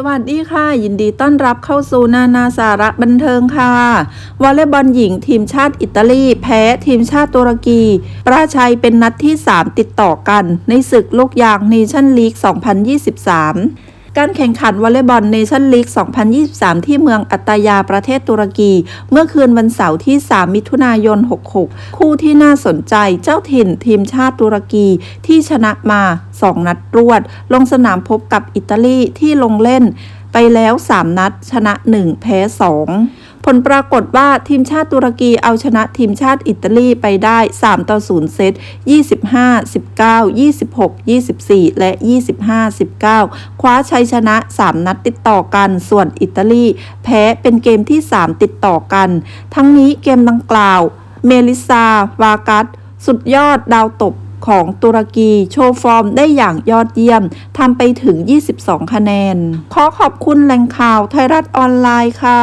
สวัสดีค่ะ ยินดีต้อนรับเข้าสู่นานาสาระบันเทิงค่ะ วอลเลย์บอลหญิงทีมชาติอิตาลี แพ้ทีมชาติตุรกี ประชัยเป็นนัดที่ 3 ติดต่อกัน ในศึกลูกยางเนชั่นลีก 2023 การแข่งขันวอลเลย์บอลเนชั่นลีก 2023 ที่เมืองอัตตายาประเทศตุรกี เมื่อคืนวันเสาร์ที่ 3 มิถุนายน 66 คู่ที่น่าสนใจเจ้าถิ่นทีมชาติตุรกีที่ชนะมา 2 นัดรวด ลงสนามพบกับอิตาลีที่ลงเล่น ไปแล้ว 3 นัด ชนะ 1 แพ้ 2 ลปรากฏว่าทีมชาติตุรกีเอาชนะทีมชาติอิตาลีไปได้ 3 ต่อ 0 เซต 25 19 26 24 และ 25 19 คว้าชัยชนะ 3 นัดติดต่อกัน ส่วนอิตาลีแพ้เป็นเกมที่ 3 ติดต่อกัน ทั้งนี้เกมดังกล่าว เมลิซาวากัสสุดยอดดาวตบของตุรกีโชว์ฟอร์มได้อย่างยอดเยี่ยมทำไปถึง 22 คะแนน ขอขอบคุณแหล่งข่าวไทยรัฐออนไลน์ค่ะ